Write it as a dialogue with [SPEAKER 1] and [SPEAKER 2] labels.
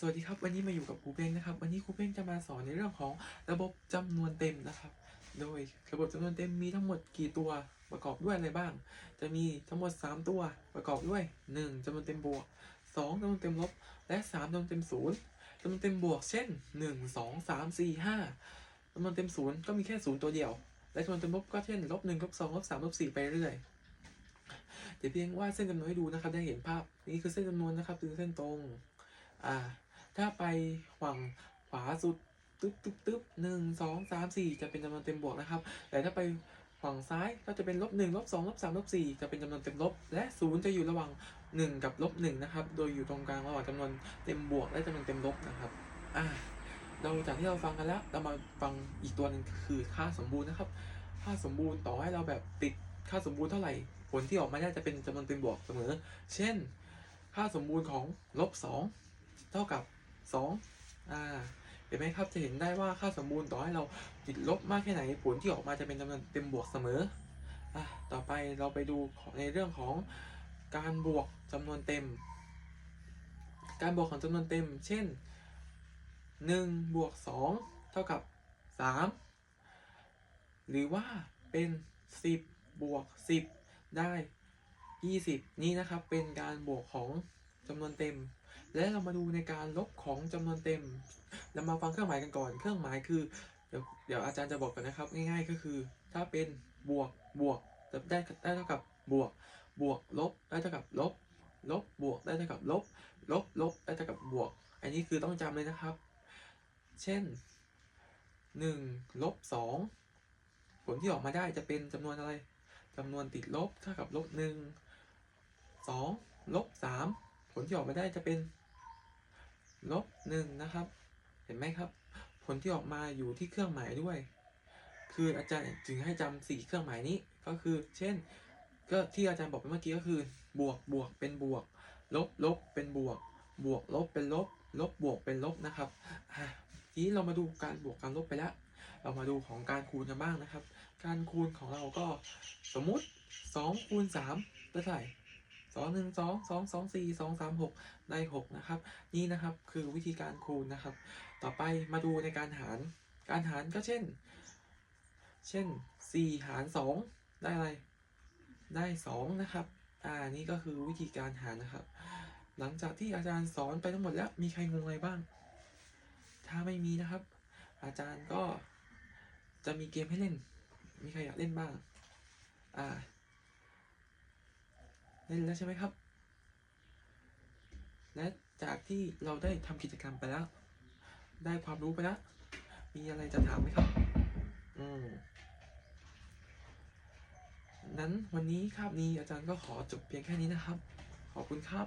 [SPEAKER 1] สวัสดีครับ วันนี้มาอยู่กับครูเป้งนะครับ วันนี้ครูเป้งจะมาสอนในเรื่องของระบบจำนวนเต็มนะครับ โดยระบบจำนวนเต็มมีทั้งหมดกี่ตัวประกอบด้วยอะไรบ้าง จะมีทั้งหมด 3 ตัวประกอบด้วย 1จำนวนเต็มบวก 2จำนวนเต็มลบ และ 3จำนวนเต็มศูนย์จำนวนเต็มบวกเช่น 1 2 3 4 5จำนวนเต็มศูนย์ก็มีแค่ศูนย์ตัวเดียว และจำนวนเต็มลบก็เช่นลบหนึ่งลบสองลบสามลบสี่ไปเรื่อยเดี๋ยวเพียงวาดเส้นจำนวนให้ดูนะครับได้เห็นภาพ นี่คือเส้นจำนวนนะครับคือเส้นตรง อ่า ถ้าไปฝั่งขวาสุดตึ๊บตึ๊บตึ๊บหนึ่งสองสามสี่จะเป็นจำนวนเต็มบวกนะครับ แต่ถ้าไปฝั่งซ้ายก็จะเป็นลบหนึ่งลบสองลบสามลบสี่จะเป็นจำนวนเต็มลบ และศูนย์จะอยู่ระหว่างหนึ่งกับลบหนึ่งนะครับ โดยอยู่ตรงกลางระหว่างจำนวนเต็มบวกและจำนวนเต็มลบนะครับ อ่าเราจากที่เราฟังกันแล้ว เรามาฟังอีกตัวหนึ่งคือค่าสมบูรณ์นะครับ ค่าสมบูรณ์ต่อให้เราแบบติดค่าสมบูรณ์เท่าไหร่ ผลที่ออกมาได้จะเป็นจำนวนเต็มบวกเสมอ เช่น ค่าสมบูรณ์ของลบสองเท่ากับ สองอ่าเห็นไหมครับจะเห็นได้ว่าค่าสมบูรณ์ต่อให้เราติดลบมากแค่ไหนผลที่ออกมาจะเป็นจำนวนเต็มบวกเสมออะต่อไปเราไปดูในเรื่องของการบวกจำนวนเต็ม การบวกของจำนวนเต็ม เช่นหนึ่งบวกสองเท่ากับสามหรือว่าเป็นสิบบวกสิบได้ยี่สิบนี่นะครับเป็นการบวกของจำนวนเต็ม และเรามาดูในการลบของจำนวนเต็ม เรามาฟังเครื่องหมายกันก่อน เครื่องหมายคือ เดี๋ยวเดี๋ยวอาจารย์จะบอกกันนะครับ ง่ายๆก็คือ ถ้าเป็นบวกบวกจะได้ได้เท่ากับบวก บวกลบได้เท่ากับลบ ลบบวกได้เท่ากับลบ ลบลบได้เท่ากับบวก อันนี้คือต้องจำเลยนะครับ เช่นหนึ่งลบสองผลที่ออกมาได้จะเป็นจำนวนอะไรจำนวนติดลบเท่ากับลบหนึ่งสองลบสามผลที่ออกมาได้จะเป็น ลบหนึ่งนะครับ เห็นไหมครับ ผลที่ออกมาอยู่ที่เครื่องหมายด้วย คืออาจารย์จึงให้จำสี่เครื่องหมายนี้ก็คือ เช่น ก็ที่อาจารย์บอกไปเมื่อกี้ก็คือ บวกบวกเป็นบวก ลบลบเป็นบวก บวกลบเป็นลบ ลบบวกเป็นลบนะครับทีนี้เรามาดูการบวกการลบไปแล้ว เรามาดูของการคูณกันบ้างนะครับ การคูณของเราก็สมมุติ2คูณ3ได้เท่าไหร่ สองหนึ่งสองสองสองสี่สองสามหกได้หกนะครับ นี่นะครับคือวิธีการคูณนะครับ ต่อไปมาดูในการหาร การหารก็เช่น เช่น4หาร2ได้อะไร ได้2นะครับ อ่านี่ก็คือวิธีการหารนะครับ หลังจากที่อาจารย์สอนไปทั้งหมดแล้วมีใครงงอะไรบ้าง ถ้าไม่มีนะครับ อาจารย์ก็จะมีเกมให้เล่น มีใครอยากเล่นบ้าง อ่า เล่นแล้วใช่ไหมครับ และจากที่เราได้ทำกิจกรรมไปแล้ว ได้ความรู้ไปแล้ว มีอะไรจะถามไหมครับ อืมนั้นวันนี้คาบนี้อาจารย์ก็ขอจบเพียงแค่นี้นะครับ ขอบคุณครับ